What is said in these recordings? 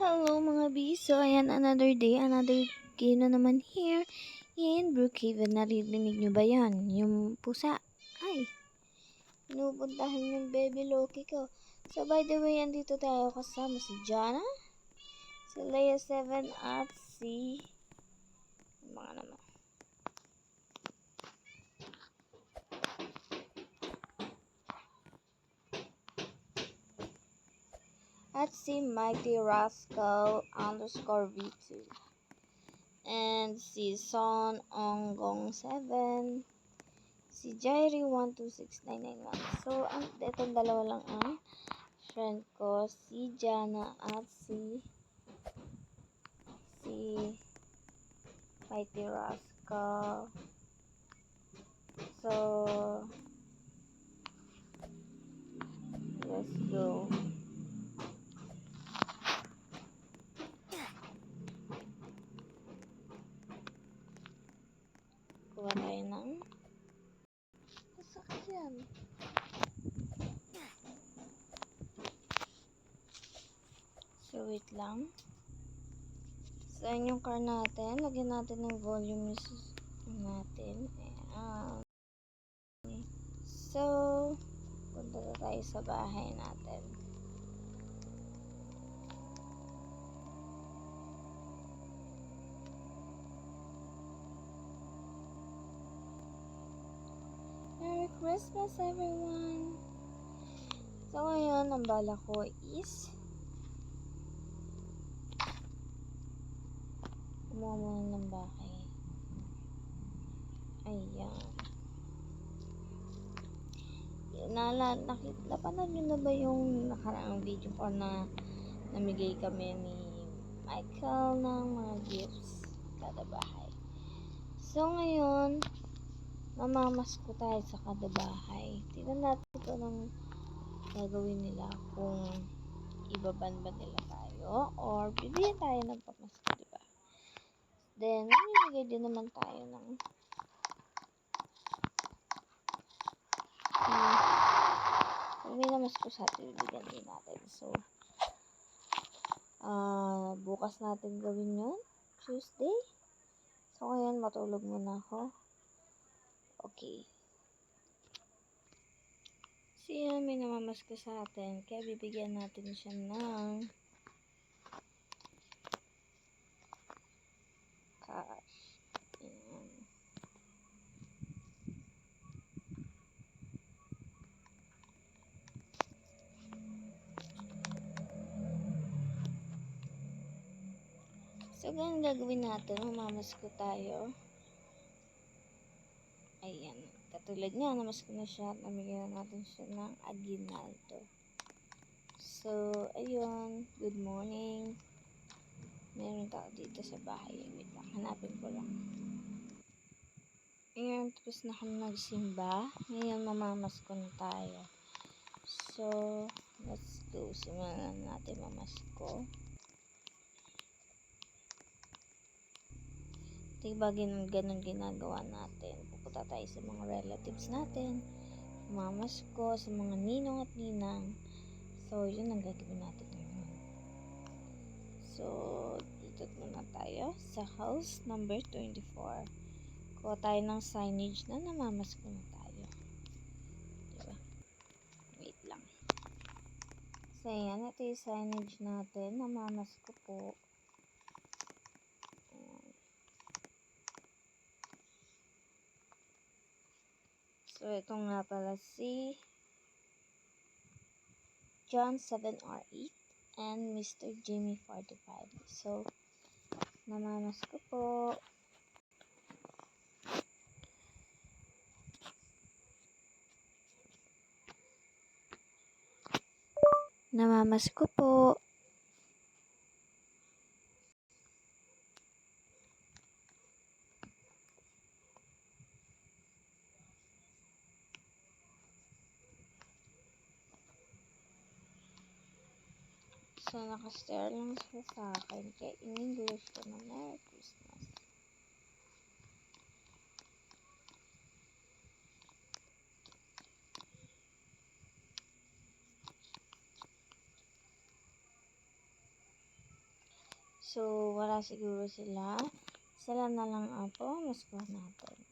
Hello mga biso, ayan another day, another game na naman here in Brookhaven. Narinig nyo ba yan? Yung pusa. Ay, pinupuntahan yung baby Loki ko. So by the way, andito tayo kasama si Jana, si Leia 7 at si mga naman. At si Mighty Rascal underscore V2 and si Son Onggong 7 si Jairi 126991 so ang itong dalawa lang ang friend ko si Jana at si si Mighty Rascal. So let's go Kuha tayo ng sasakyan. So, wait lang. So, yun yung car natin. Lagyan natin ng volume natin. Ayan. So, punta na tayo sa bahay natin. Merry Christmas, everyone! So, ngayon, ang bala ko is kumuha muna ng bahay. Ayan. Nala, nakita, napanood nyo na ba yung nakaraang video ko na namigay kami ni Michael ng mga gifts kada bahay. So, ngayon, mamamas ko tayo sa kada bahay. Tignan natin ito ng gagawin nila kung ibaban ba nila tayo or bibigyan tayo ng pamasko? Then, mamimigay din naman tayo ng pag may namasko sa atin, bibigyan din natin. So, ah bukas natin gawin yun. Tuesday. So, ngayon, matulog muna ako. Okay. So, yun, may namamasko sa atin. Kaya bibigyan natin siya ng cash. Ayan. So, ganun gagawin natin. Mamamasko tayo. Ayan. Katulad niya, namasko na siya namigyan na natin siya ng aginaldo. So, ayun. Good morning. Meron tao dito sa bahay. Wait lang. Hanapin ko lang. Ayan, tapos na kami nagsimba. Ngayon, mamamasko na tayo. So, let's go. Simulan natin mamasko. Diba ganun, ganun ginagawa natin. Pupunta tayo sa mga relatives natin, mamas ko, sa mga ninong at ninang. So, yun ang gagawin natin ngayon. So, dito muna tayo sa house number 24. Kuha tayo ng signage na namamas ko na tayo. Diba? Wait lang. So, yan. Ito yung signage natin. Namamas ko po. So, ito nga pala si John 7R8 and Mr. Jimmy 45. So, namamas po. Namamas po. So, nakastare lang siya sa akin. Kaya in English ko na Merry Christmas. So, wala siguro sila. Sila na lang ang pamamaskuhan natin.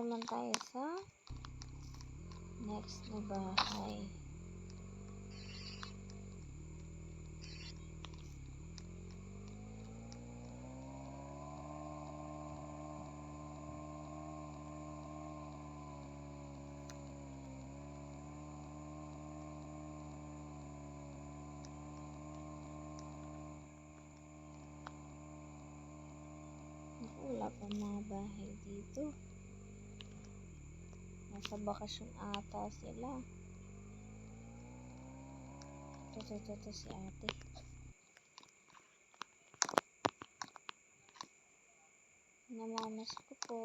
Naman tayo sa next na bahay. Naku, wala pa mga bahay dito. Nasa bakasyon ata sila. Ito, ito, si ate. Namamas ko po.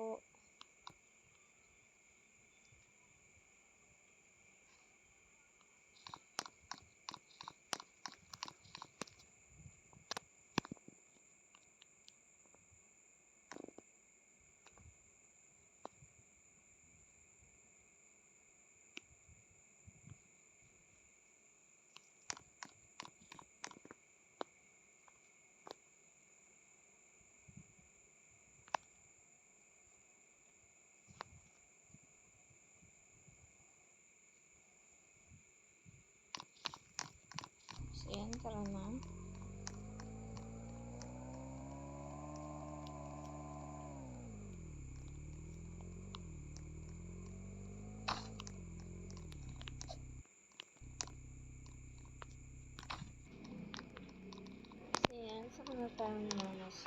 Yan, tara na. So, yan, saka na tayo mamas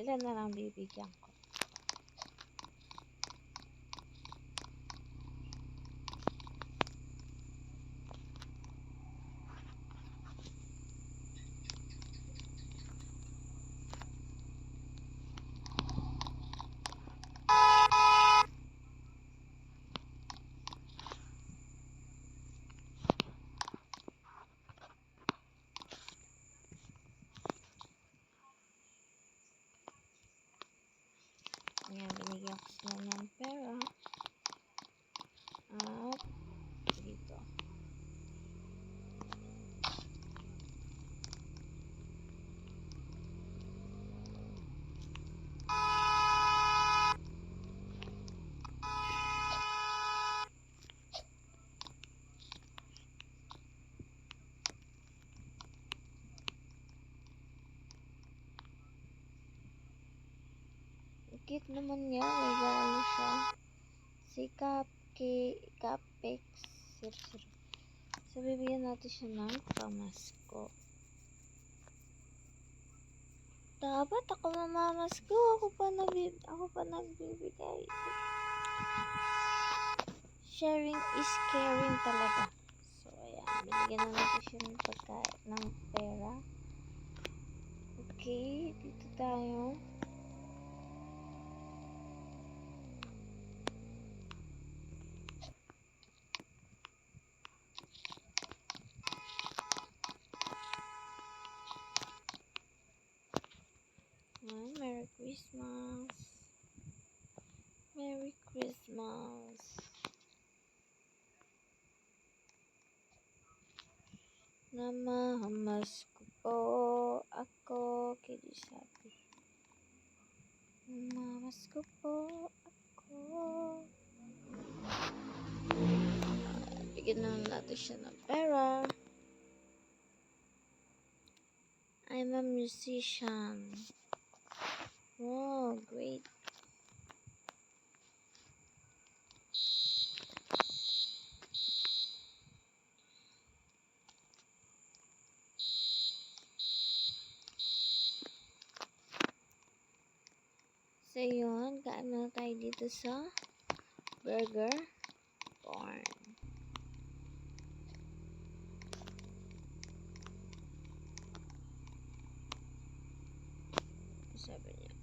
ko. Sila na lang bibigyan ko. Ayan, binigyan ko sila ng pera. At dito. Ang Cute naman niya. May gano'n siya. Si Cupcake, Capex 00. So, bibigyan natin siya ng pamasko. Dapat ako mamamasko. Ako pa, nabib ako pa nagbibigay. Sharing is caring talaga. So, ayan. Binigyan na natin siya ng pagkain, ng pera. Okay, dito tayo. Ayan, Merry Christmas. Merry Christmas. Namahamas ko po ako kay sabi. Namamas ko po ako. Bigyan naman natin siya ng pera. I'm a musician. Wow, great. So, yun. Kain na tayo dito sa Burger Barn. Sabi niya.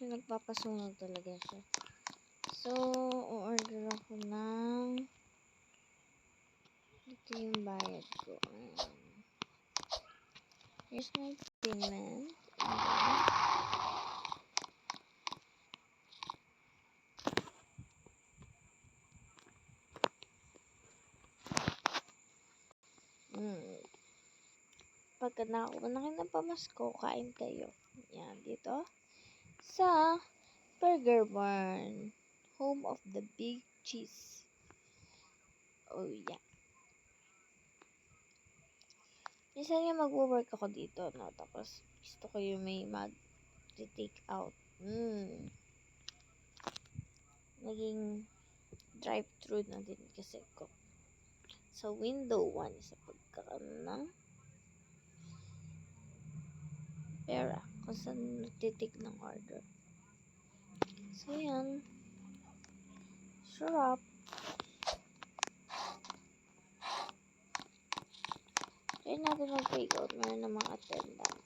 So, nagpapasunog talaga siya. So, order ako ng ito yung bayad ko. Ayan. Here's my payment. Mm, pagka nakakuha na kayo ng pamasko, kain kayo. Yan, dito. Sa Burger Barn. Home of the Big Cheese. Oh, yeah. Minsan nga mag-work ako dito, no? Tapos, gusto ko yung may mag-take out. Mm. Naging drive-thru na din kasi ko. Sa window 1 sa pagkakaroon ng pera kung saan nagtitik ng order. So, yan. Sarap. Try natin mag-take out. Meron ng mga attendant.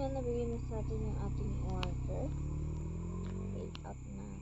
Yun. Nabigyan na sa atin yung ating order. Take out natin.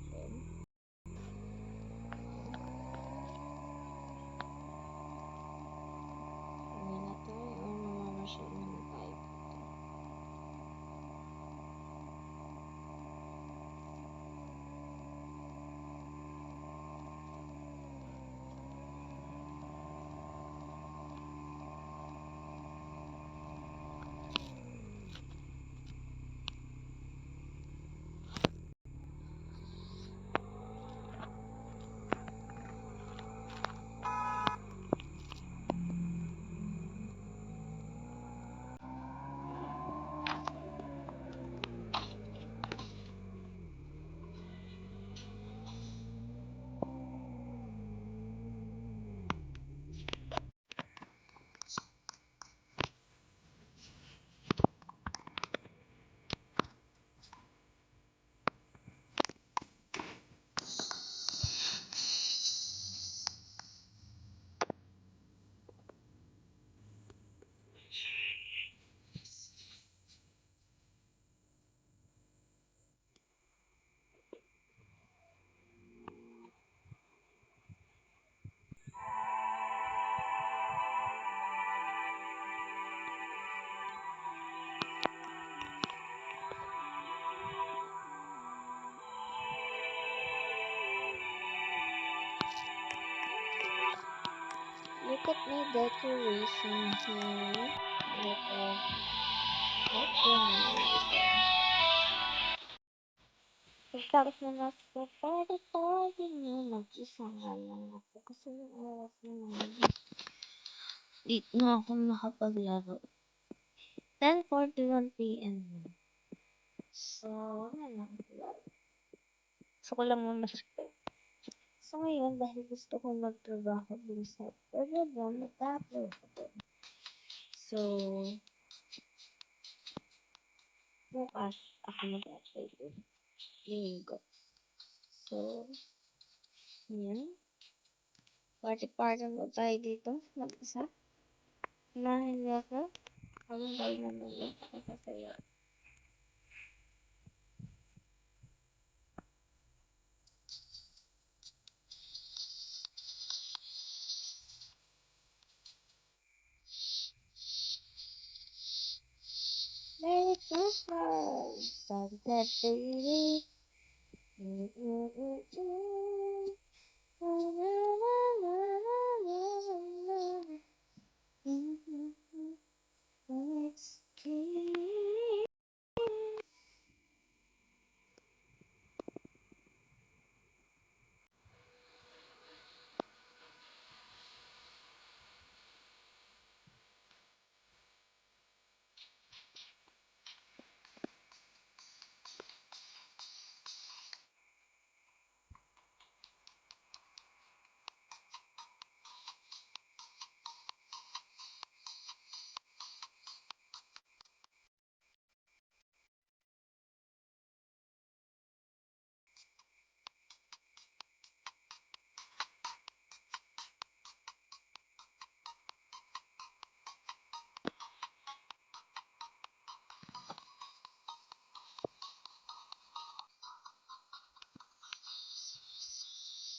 Look at my decoration here. Look at Pagtapos na nasa para tayo na mag-isa nga lang ako kasi ng oras na naman. Late nga ako nakapaglaro. 10.41pm. So, wala lang. Gusto ko lang muna. So, ngayon, dahil gusto ko magtrabaho dun sa Burger mag-upload ako. So, bukas ako mag-upload dun. Linggo. So, yan. Party-party mo tayo dito. Mag-isa. Nahin ako. Habang tayo nanonood. Nakasaya. Merry Christmas! Sunset baby.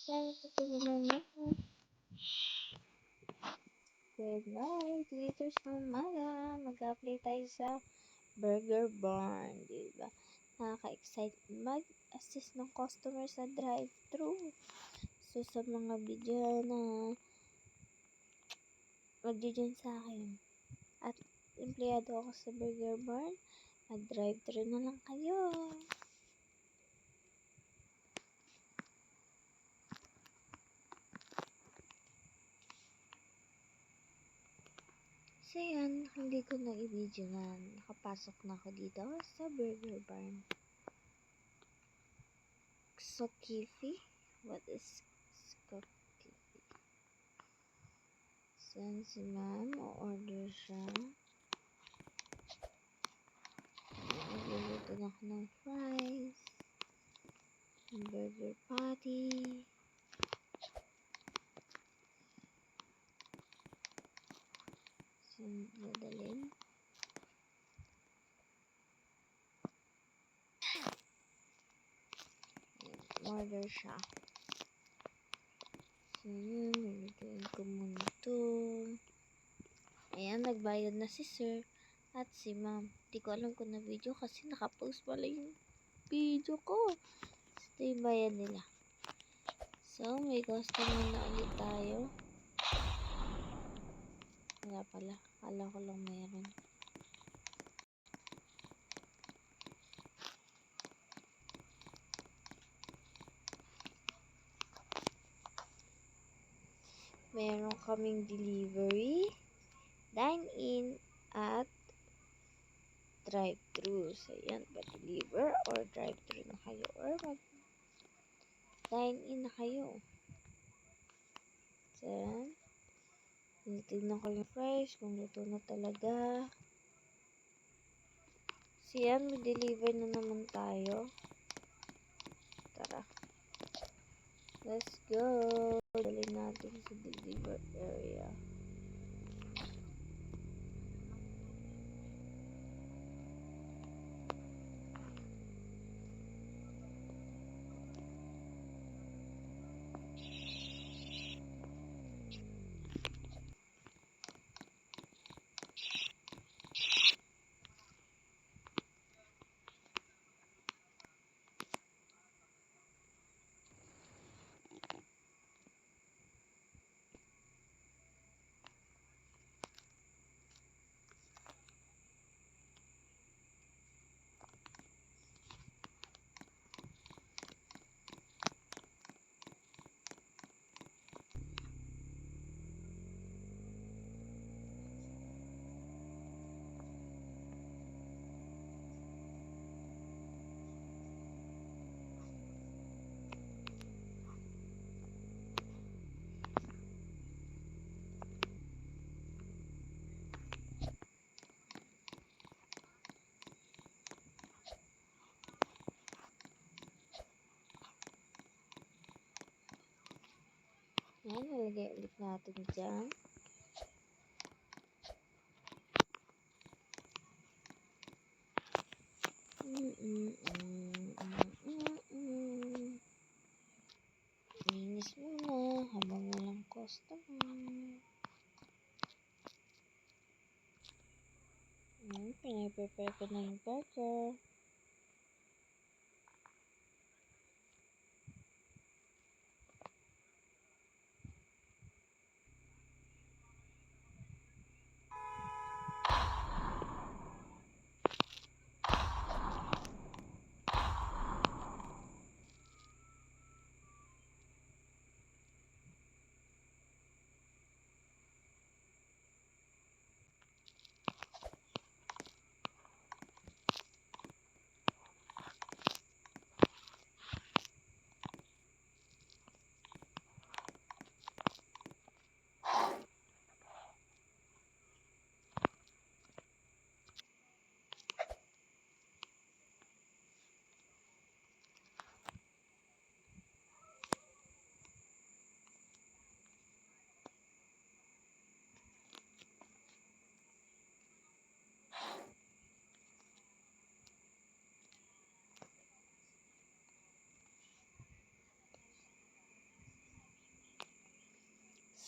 Good night, glitters ng umaga. Mag-apply tayo sa Burger Barn, di ba? Nakaka-excite mag-assist ng customer sa drive-thru. So, sa mga video na magdi sa akin at empleyado ako sa Burger Barn, mag-drive-thru na lang kayo. So yan, hindi ko na i-video na nakapasok na ako dito sa Burger Barn. Xokifi? What is Xokifi? Saan si ma'am? O-order siya. Nagluluto na ako ng fries. Burger patty. Dadalhin? Order siya. So, yun. Nilagyan ko muna ito. Ayan, nagbayad na si sir at si ma'am. Di ko alam kung na video kasi nakapost pala yung video ko. So, ito yung bayad nila. So, may customer na ulit tayo. Wala pala. Kala ko lang meron. Meron kaming delivery, dine-in, at drive-thru. So, yan. Pa-deliver or drive-thru na kayo. Or mag dine-in na kayo. So. Tinitignan ko yung fries, kung luto na talaga. So, yan. Mag-deliver na naman tayo. Tara. Let's go. Dali natin sa deliver area. Ayan, nalagay ulit natin dyan. Mm, mm, mm, mm, mm, mm. Muna habang walang. Ayan, pinaprepare ko na yung burger.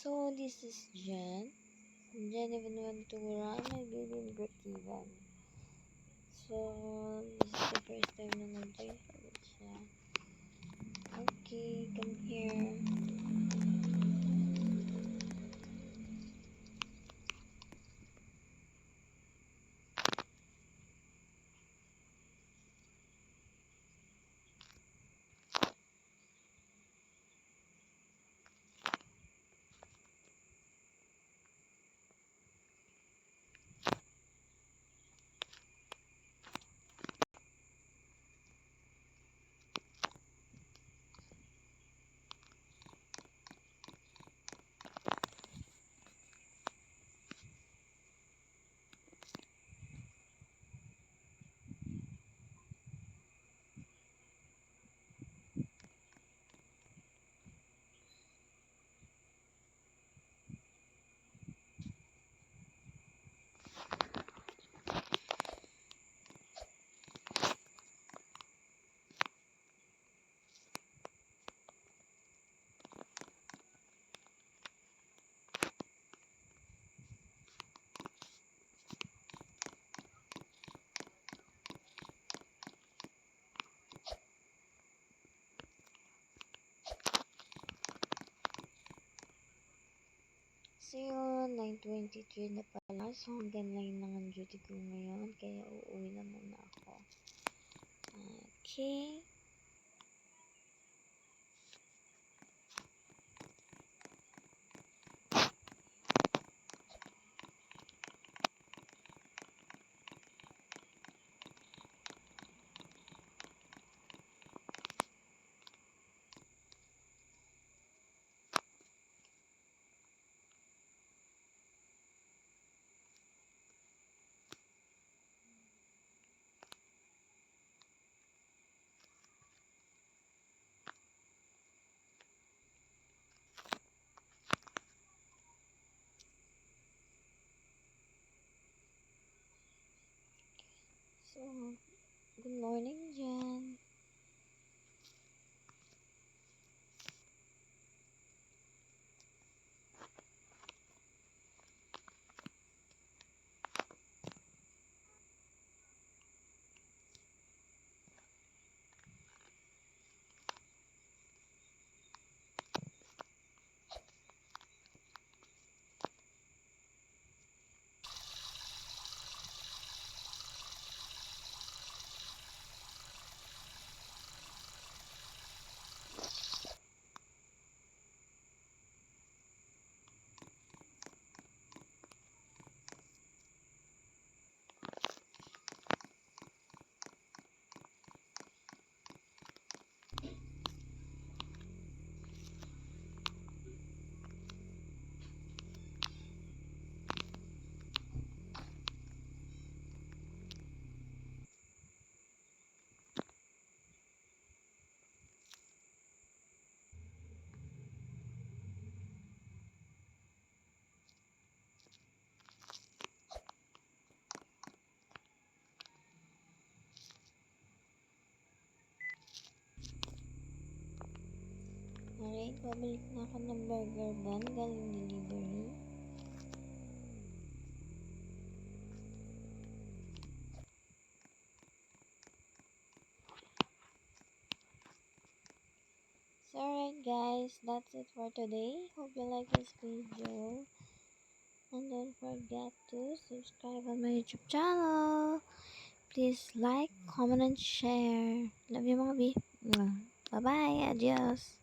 So, this is Jen. Jen Ventura, nagiging break-even. So, this is the first time na nag-join ko ulit siya. Okay, come here. So yun, 9.23 na pala. So hanggang 9 lang ang duty ko ngayon. Kaya uuwi na muna ako. Okay. So, good morning Jan. Babalik na ako ng burger van galing delivery. So alright guys, that's it for today. Hope you like this video. And don't forget to subscribe on my YouTube channel. Please like, comment, and share. Love you mga B. Bye bye. Adios.